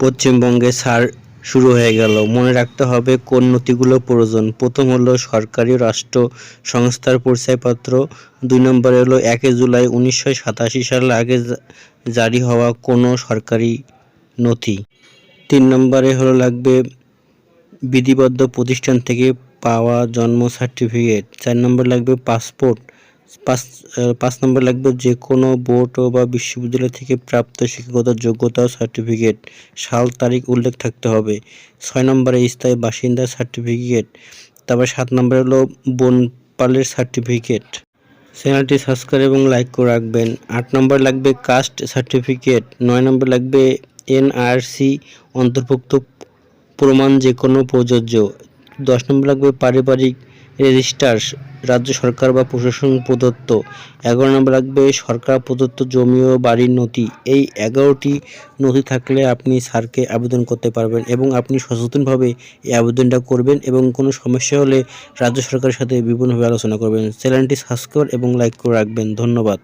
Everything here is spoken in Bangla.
পশ্চিমবঙ্গে সার শুরু হয়ে গেল। মনে রাখতে হবে, কোন নথিগুলো প্রয়োজন? প্রথম হলো সরকারি রাষ্ট্র সংস্থার পরিচয়পত্র। দুই নম্বরে হলো একে জুলাই উনিশশো সালে আগে জারি হওয়া কোনো সরকারি নথি। তিন নম্বরে হলো লাগবে বিধিবদ্ধ প্রতিষ্ঠান থেকে পাওয়া জন্ম সার্টিফিকেট চার নম্বর লাগবে পাসপোর্ট পাঁচ পাঁচ নম্বর লাগবে যে কোনো বোর্ড বা বিশ্ববিদ্যালয় থেকে প্রাপ্ত শিক্ষাগত যোগ্যতা সার্টিফিকেট। সাল তারিখ উল্লেখ থাকতে হবে। ছয় নম্বরে স্থায়ী বাসিন্দার সার্টিফিকেট। তারপর সাত নম্বরে হলো বনপালের সার্টিফিকেট। চ্যানেলটি সাবস্ক্রাইব এবং লাইক করে রাখবেন। আট নম্বর লাগবে কাস্ট সার্টিফিকেট। নয় নম্বর লাগবে এনআরসি, অন্তর্ভুক্ত প্রমাণ যে কোনো প্রযোজ্য। দশ নম্বর লাগবে পারিবারিক রেজিস্টার, রাজ্য সরকার বা প্রশাসন প্রদত্ত। এগারো নম্বর রাখবে সরকার প্রদত্ত জমি ও বাড়ির নথি। এই এগারোটি নথি থাকলে আপনি স্যারকে আবেদন করতে পারবেন এবং আপনি সচেতনভাবে এই আবেদনটা করবেন এবং কোনো সমস্যা হলে রাজ্য সরকারের সাথে বিভিন্নভাবে আলোচনা করবেন। চ্যানেলটি সাবস্ক্রাইব এবং লাইক করে রাখবেন। ধন্যবাদ।